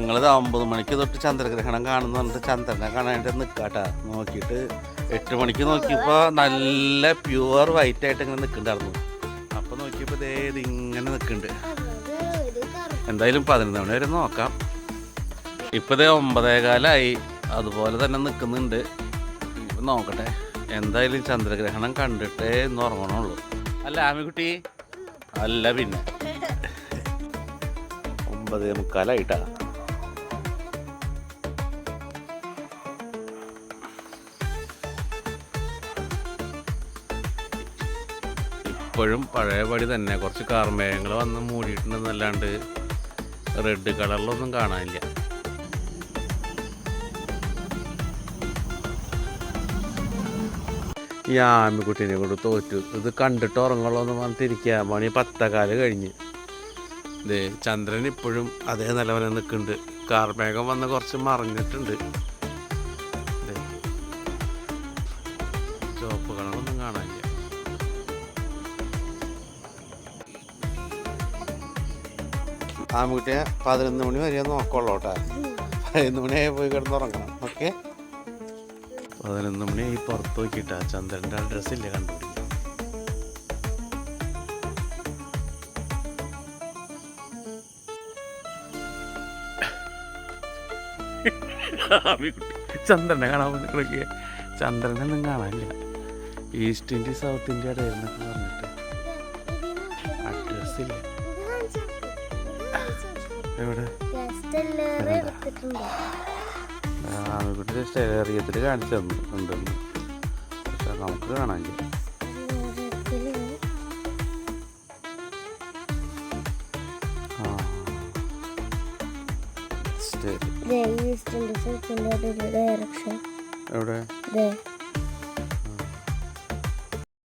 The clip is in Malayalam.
ഞങ്ങളിത് ഒമ്പത് മണിക്ക് തൊട്ട് ചന്ദ്രഗ്രഹണം കാണുന്ന പറഞ്ഞിട്ട് ചന്ദ്രനെ കാണാനായിട്ട് നിൽക്കാട്ടാ നോക്കിയിട്ട് എട്ട് മണിക്ക് നോക്കിയപ്പോൾ നല്ല പ്യുവർ വൈറ്റ് ആയിട്ട് ഇങ്ങനെ നിൽക്കണ്ടായിരുന്നു അപ്പോൾ നോക്കിയപ്പോൾ ഇത് ഇങ്ങനെ നിൽക്കുന്നുണ്ട് എന്തായാലും പതിനൊന്ന് മണി വരെ നോക്കാം. ഇപ്പോൾ ദേ ഒമ്പതേകാലായി. അതുപോലെ തന്നെ നിൽക്കുന്നുണ്ട് ഇപ്പം നോക്കട്ടെ. എന്തായാലും ചന്ദ്രഗ്രഹണം കണ്ടിട്ടേ എന്ന് ഉറങ്ങണുള്ളൂ. അല്ല ആമിക്കുട്ടി? അല്ല പിന്നെ. ഒമ്പതേ മുക്കാലായിട്ടാ. ഇപ്പോഴും പഴയപടി തന്നെ. കുറച്ച് കാർമേഘങ്ങൾ വന്ന് മൂടിയിട്ടുണ്ടെന്നല്ലാണ്ട് റെഡ് കളറിലൊന്നും കാണാനില്ല. ഈ ആമിക്കുട്ടീനെ കൊണ്ട് തോറ്റു. ഇത് കണ്ടിട്ട് ഉറങ്ങുള്ളൂ എന്ന് മണി പത്തക്കാൽ കഴിഞ്ഞ്. ദേ ചന്ദ്രൻ ഇപ്പോഴും അതേ നിലവനെ നിൽക്കുന്നുണ്ട്. കാർമേഘം വന്ന് കുറച്ച് മറിഞ്ഞിട്ടുണ്ട്. ചുവപ്പ് കളറൊന്നും കാണാനില്ല. ആമിക്കുട്ടിയെ പതിനൊന്ന് മണി വരെ നോക്കുള്ളൂ കേട്ടോ. പതിനൊന്ന് മണിയായി പോയി കിടന്നുറങ്ങണം. ഓക്കെ? പതിനൊന്ന് മണിയായി പുറത്ത് നോക്കിയിട്ടാ ചന്ദ്രന്റെ അഡ്രസ്സ് ഇല്ല കണ്ടുപിടിക്കും ചന്ദ്രനെ കാണാൻ വന്നിട്ട് ചന്ദ്രനൊന്നും കാണാനില്ല. ഈസ്റ്റ് ഇന്ത്യ സൗത്ത് ഇന്ത്യ ഇടയിരുന്നൊക്കെ പറഞ്ഞിട്ട്. അഡ്രസ് ഇല്ല? എവിടെ? ആമിക്കുട്ടി ജസ്റ്റ് അറിയത്തിൽ കാണിച്ചു തന്നു. ഉണ്ടെന്ന് പക്ഷെ നമുക്ക് ഡയറക്ഷൻ എവിടെ?